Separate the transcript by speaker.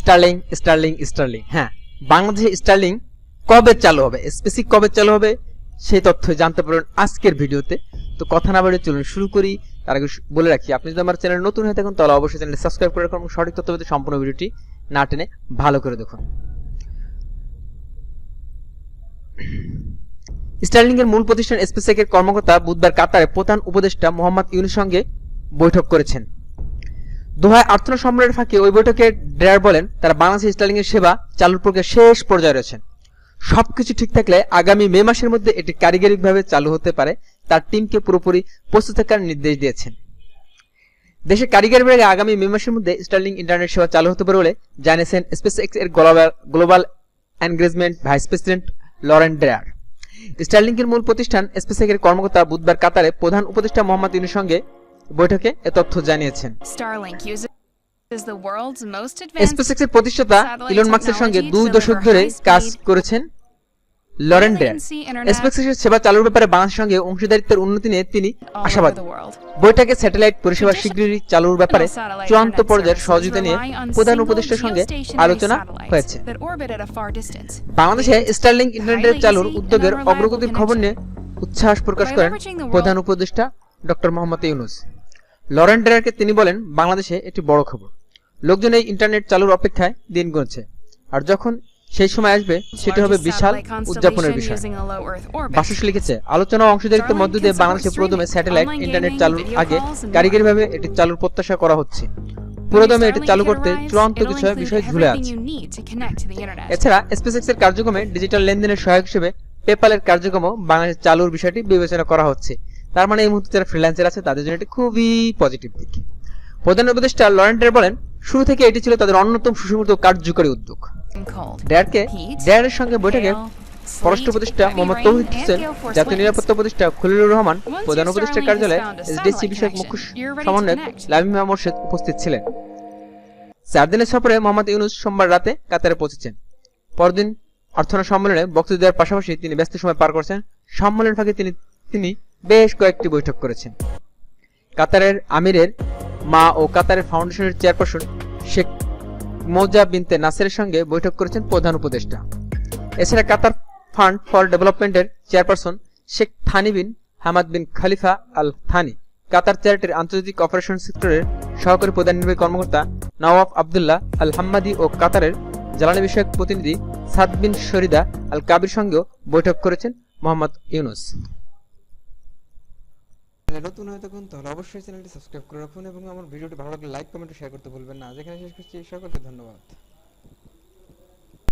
Speaker 1: Sterling Sterling Sterling. হ্যাঁ বাংলাদেশে Sterling কবে চালু হবে? স্পেসিফিক কবে চালু হবে? সেই তথ্য জানতে পারবেন আজকের ভিডিওতে। তো কথা না বাড়িয়ে চলুন শুরু করি। তার আগে বলে রাখি, আপনি যদি আমার চ্যানেল নতুন হয়ে থাকুন, তাহলে অবশ্যই চ্যানেলটি সাবস্ক্রাইব করে রাখুন সঠিক তথ্য পেতে সম্পূর্ণ ভিডিওটি না টেনে ভালো করে দেখুন। স্টার্লিং এর মূল প্রতিষ্ঠান স্পেসেকের কর্মকর্তা বুধবার কাতারে প্রধান উপদেষ্টা মোহাম্মদ ইউনুস সঙ্গে বৈঠক করেছেন। দোহায় আর্থনা সম্মেলনের ফাঁকে ওই বৈঠকে ড্রেয়ার বলেন, তারা বাংলাদেশ স্টার্লিং এর সেবা চালুর প্রক্রিয়া শেষ পর্যায়ে রয়েছেন। সবকিছু ঠিক থাকলে আগামী মে মাসের মধ্যে এটি কারিগরিকভাবে চালু হতে পারে, তার টিমকে পুরোপুরি প্রস্তুত থাকার নির্দেশ দিয়েছেন। দেশের কারিগরি বিভাগে আগামী মে মাসের মধ্যে স্টার্লিং ইন্টারনেট সেবা চালু হতে পারে বলে জানিয়েছেন স্পেস এক্সের global global engagement vice president Lauren Dreyer. Starlink এর মূল প্রতিষ্ঠান স্পেসেক এর কর্মকর্তা বুধবার কাতারে প্রধান উপদেষ্টা মোহাম্মদ ইউনুর সঙ্গে বৈঠকে এ তথ্য জানিয়েছেন।
Speaker 2: Starlink uses the world's most advanced
Speaker 1: SpaceX এর প্রতিষ্ঠাতা ইলন মাস্কের সঙ্গে দুই দশক ধরে কাজ করেছেন লরেন ডেয়ার স্পেসএক্স এর সেবা চালুর ব্যাপারে বাংলাদেশের সঙ্গে অংশীদারিত্বের উন্নতি নিয়ে তিনি আশাবাদী. বৈঠকে স্যাটেলাইট পরিষেবা শীঘ্রই চালুর ব্যাপারে চূড়ান্ত পর্যায়ের সহযোগিতা নিয়ে প্রধান উপদেষ্টার সঙ্গে আলোচনা হয়েছে. বাংলাদেশে স্টারলিংক ইন্টারনেট চালুর উদ্যোগের অগ্রগতির খবর নিয়ে উচ্ছ্বাস প্রকাশ করেন প্রধান উপদেষ্টা ডক্টর মোহাম্মদ ইউনুস। লরেন ডেরারকে তিনি বলেন বাংলাদেশে একটি বড় খবর। লোকজন এই ইন্টারনেট চালুর অপেক্ষায় দিন গুনছে। আর যখন সেই সময় আসবে সেটি হবে বিশাল উদযাপনের বিষয়. বাসুস লিখেছে আলোচনা অংশীদারিত্বের মধ্য দিয়ে বাংলাদেশে প্রথমে স্যাটেলাইট ইন্টারনেট চালুর আগে কারিগরিভাবে এটি চালুর প্রত্যাশা করা হচ্ছে। পুরোদমে এটি চালু করতে চূড়ান্ত কিছু বিষয় ঝুলে আছে। এছাড়া স্পেসএক্স এর কার্যক্রমে ডিজিটাল লেনদেনের সহায়ক হিসেবে পেপালের কার্যক্রমও বাংলাদেশে চালুর বিষয়টি বিবেচনা করা হচ্ছে। তার মানে এই মুহূর্তে যারা ফ্রিল্যান্সার আছে, তাদের জন্য এটি খুবই পজিটিভ দিক। প্রধান উপদেষ্টা লরেন্টের বলেন, শুরু থেকে এটি ছিল তাদের অন্যতম সুসমৃদ্ধ কার্যকরী উদ্যোগ। ডেয়ারকে, ডেয়ারের সঙ্গে বৈঠকে পররাষ্ট্র উপদেষ্টা মোহাম্মদ তৌহিদ হোসেন, জাতীয় নিরাপত্তা উপদেষ্টা খলিলুর রহমান, প্রধান উপদেষ্টার কার্যালয়ে এসডিসি বিষয়ক মুখ্য সমন্বয়ক লামিমা মোর্শেদ উপস্থিত ছিলেন। চার দিনের সফরে মোহাম্মদ ইউনুস সোমবার রাতে কাতারে পৌঁছেছেন। পরদিন অর্থনা সম্মেলনে বক্তব্য দেওয়ার পাশাপাশি তিনি ব্যস্ত সময় পার করছেন। সম্মেলন ফাঁকে তিনি তিনি বেশ কয়েকটি বৈঠক করেছেন। কাতারের আমিরের মা ও কাতারের ফাউন্ডেশনের চেয়ারপারসন শেখ মোজা বিনতে নাসেরের সঙ্গে বৈঠক করেছেন প্রধান উপদেষ্টা। এছাড়া কাতার ফান্ড ফর ডেভেলপমেন্টের chairperson Sheikh Thani bin Hamad bin Khalifa Al Thani, কাতার চ্যারিটির আন্তর্জাতিক অপারেশন সেক্টরের সহকারী প্রধান নির্বাহী কর্মকর্তা নওয়াব আবদুল্লাহ আল হাম্মাদি ও কাতারের জ্বালানি বিষয়ক প্রতিনিধি সাদ বিন শরিদা আল কাবির সঙ্গেও বৈঠক করেছেন মোহাম্মদ ইউনুস। নতুন হয়ে থাকুন, তাহলে অবশ্যই চ্যানেলটি সাবস্ক্রাইব করে রাখুন এবং আমার ভিডিওটি ভালো লাগলে লাইক, কমেন্ট শেয়ার করতে ভুলবেন না। যেখানে শেষ করছি। সকলকে ধন্যবাদ।